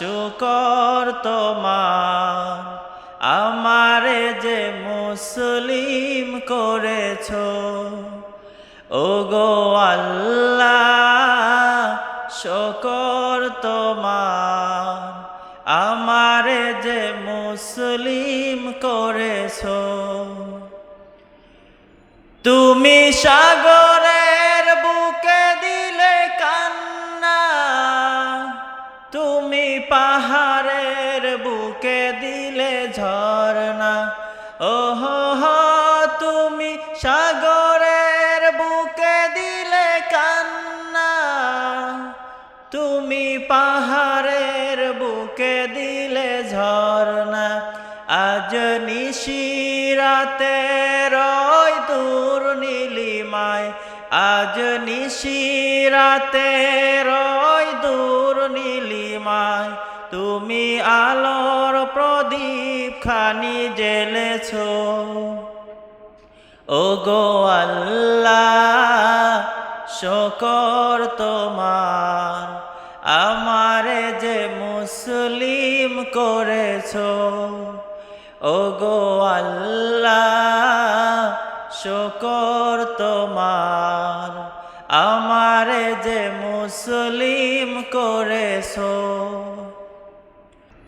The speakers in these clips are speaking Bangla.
শুকর তোমার। আমারে যে মুসলিম করেছ ও গো আল্লাহ, শুকর তোমার। আমারে যে মুসলিম করেছ, তুমি সাগরের পাহাড়ের বুকে দিলে ঝর্ণা। ওহো তুমি সাগরের বুকে দিলে কান্না। তুমি পাহাড়ের বুকে দিলে ঝর্ণা। আজ নিশিরাতে রয় দূর নীলিমায়। আজ নিশিরাতে রয় দূর তুমি আলোর প্রদীপ খানি জেলেছ ও গো আল্লাহ, শকর তোমার, আমারে যে মুসলিম করেছ। ও গো আল্লাহ, শকর তোমার, আমারে যে মুসলিম করেছ।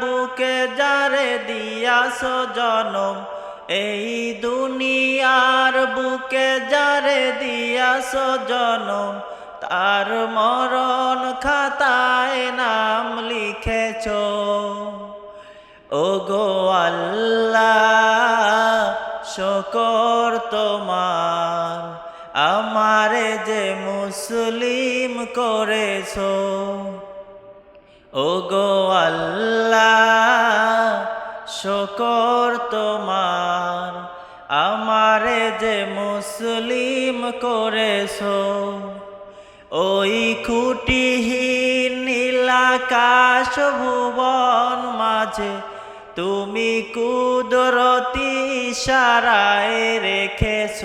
বুকে যারে দিয়াছ জনম, এই দুনিয়ার বুকে যারে দিয়াছ জনম, তার মরণ খাতায় নাম লিখেছ। ও গো আল্লাহ, শকর তোমার, আমারে যে মুসলিম করেছ। ও গো মুসলিম করেছ। ওই খুঁটিহীন নীলাকাশ ভুবন মাঝে তুমি কুদরতি সারায় রেখেছ।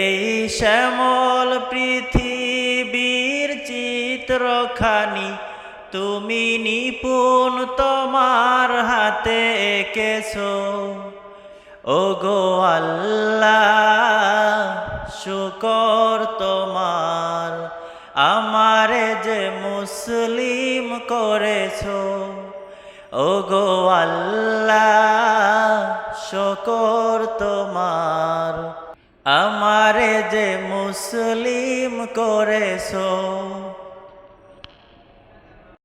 এই শ্যামল পৃথিবীর চিত্রখানি তুমি নিপুণ তোমার হাতে এঁকেছ। ও গো আল্লাহ, শুকর তোমার। আমারে যে মুসলিম করেছ ও গো আল্লাহ, শুকর তোমার। আমারে যে মুসলিম করেছ